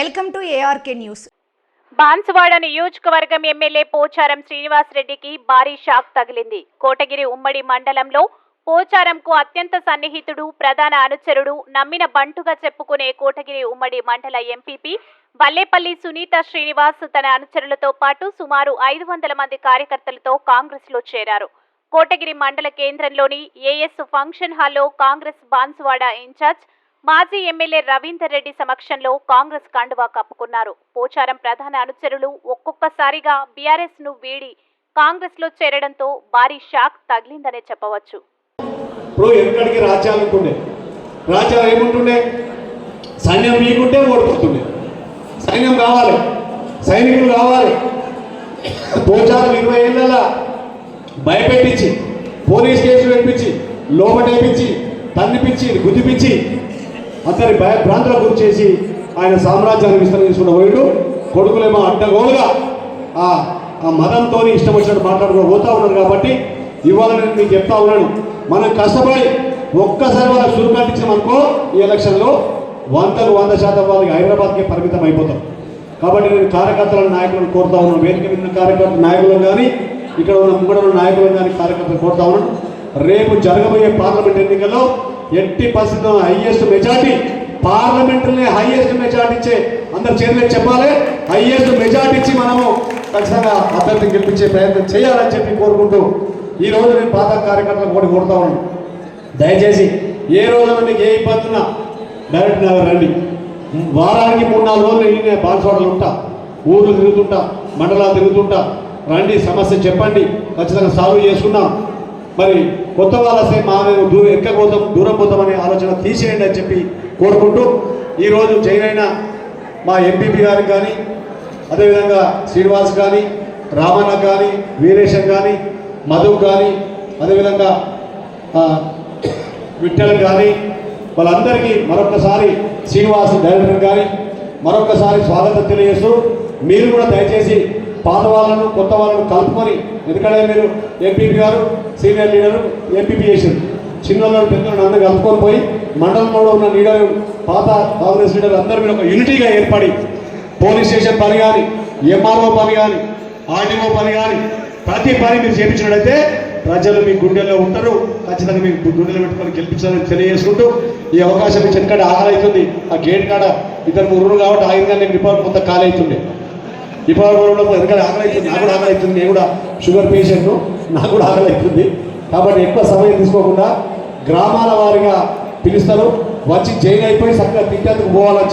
Welcome to ARK news Banswada నియోజకవర్గం MLA Pocharam శ్రీనివాసరెడ్డికి భారీ shock తగిలింది. కోటగిరి ఉమ్మడి మండలంలో పోచారంకు అత్యంత సన్నిహితుడు ప్రధాన అనుచరుడు నమ్మిన బంటుగా చెప్పుకునే కోటగిరి ఉమ్మడి మండల ఎంపీపీ బల్లేపల్లి సునీత శ్రీనివాస్ తన అనుచరులతో పాటు సుమారు ఐదు వందల మంది కార్యకర్తలతో కాంగ్రెస్లో చేరారు. కోటగిరి మండల కేంద్రంలోని ఏఎస్ ఫంక్షన్ హాల్లో కాంగ్రెస్ బాన్సువాడ ఇన్ఛార్జ్ మాజీ ఎమ్మెల్యే రవీందర్ రెడ్డి సమక్షంలో కాంగ్రెస్ కండువా కప్పుకున్నారు. పోచారం ప్రధాన అనుచరులు ఒక్కొక్కసారిగా బీఆర్ఎస్ను వీడి కాంగ్రెస్లో చేరడంతో భారీ షాక్ తగిలిందనే చెప్పవచ్చు. సైన్యం మీకుంటే ఓడిపోతుండే సైన్యం కావాలి. సైనికులు కావాలి. పోచారం ఇరవై ఏళ్ళ భయపెట్టించి పోలీస్ కేసులు పెట్టించి లోపటేపించి తన్నిపించి గుద్దిపించి అతని భయ భ్రాంతులకు గురి చేసి ఆయన సామ్రాజ్యాన్ని విస్తరించుకున్న పోయాడు కొడుకులేమో అడ్డగోలుగా ఆ ఆ మతంతో ఇష్టం వచ్చినట్టు మాట్లాడుకుని పోతా ఉన్నారు కాబట్టి ఇవాళ నేను మీకు చెప్తా ఉన్నాను. మనం కష్టపడి ఒక్కసారి వాళ్ళకి సురుకట్టించాం అనుకో ఈ ఎలక్షన్లో వందకు వంద శాతం వాళ్ళకి హైదరాబాద్కే పరిమితం అయిపోతాం. కాబట్టి నేను కార్యకర్తల నాయకులను కోరుతా ఉన్నాను. వేదిక మీద కార్యకర్త నాయకులను కానీ ఇక్కడ ఉన్న ముంగడ ఉన్న నాయకులను కానీ కార్యకర్తలు కోరుతా ఉన్నాను. రేపు జరగబోయే పార్లమెంట్ ఎన్నికల్లో ఎట్టి పరిస్థితుల్లో హైయెస్ట్ మెజార్టీ పార్లమెంటులోనే హైయెస్ట్ మెజార్టీ ఇచ్చే అందరు చేతులకు చెప్పాలి. హైయెస్ట్ మెజార్టీ ఇచ్చి మనము ఖచ్చితంగా అభ్యర్థిని గెలిపించే ప్రయత్నం చేయాలని చెప్పి కోరుకుంటూ ఈ రోజు నేను పాత కార్యకర్తలు కూడా కోరుతా ఉన్నాను. దయచేసి ఏ రోజున మీకు ఏ ఇబ్బంది ఉన్నా డైరెక్ట్ నగర్ రండి. వారానికి మూడు నాలుగు రోజులు నేను బాన్సోడలు ఉంటా. ఊర్లు తిరుగుతుంటా మండలాలు తిరుగుతుంటా. రండి సమస్య చెప్పండి. ఖచ్చితంగా సాల్వ్ చేసుకున్నాను మరి కొత్త వాళ్ళసే మా మేము దూరం ఎక్కకపోతాం దూరం పోతామనే ఆలోచన తీసేయండి అని చెప్పి కోరుకుంటూ ఈరోజు జైన్ అయిన మా ఎంపీపీ గారికి కానీ అదేవిధంగా శ్రీనివాస్ కానీ రామన్న కానీ వీరేశం కానీ మధు కానీ అదేవిధంగా ఆ, విఠల్ కానీ వాళ్ళందరికీ మరొకసారి శ్రీనివాస్ డైరెక్టర్ కానీ మరొకసారి స్వాగతం తెలియజేస్తూ మీరు కూడా దయచేసి పాత వాళ్ళను కొత్త వాళ్ళను కలుపుకొని ఎందుకంటే మీరు ఎంపీపీ గారు సీనియర్ లీడరు ఎంపీపీ చేసారు చిన్నోళ్ళు పెద్దోళ్ళు అందరూ కలుపుకొని పోయి మండలంలో ఉన్న లీడర్ పాత కాంగ్రెస్ లీడర్ అందరూ మీరు ఒక యూనిటీగా ఏర్పడి పోలీస్ స్టేషన్ పని కానీ ఎంఆర్ఓ పని కానీ ఆర్డీఓ పని కానీ ప్రతి పని మీరు చేయించినట్లయితే ప్రజలు మీ గుండెల్లో ఉంటారు. ఖచ్చితంగా మీ గుండెలో పెట్టుకొని గెలిపించాలని తెలియజేసుకుంటూ ఈ అవకాశం ఇచ్చిన కాడ ఆకలి అవుతుంది ఆ గేట్ కాడ ఇద్దరు ముగ్గురు కాబట్టి ఆగిందని నేను రిపోర్ట్ మొత్తం ఖాళీ అవుతుండే ఇప్పుడు ఎందుకంటే ఆకలి అవుతుంది నాకు కూడా ఆకలి అవుతుంది నేను కూడా షుగర్ పేషెంట్ నాకు కూడా ఆకలి అవుతుంది కాబట్టి ఎక్కువ సమయం తీసుకోకుండా గ్రామాల వారిగా పిలుస్తారు. వచ్చి జైలు అయిపోయి చక్కగా తిట్టేందుకు పోవాలని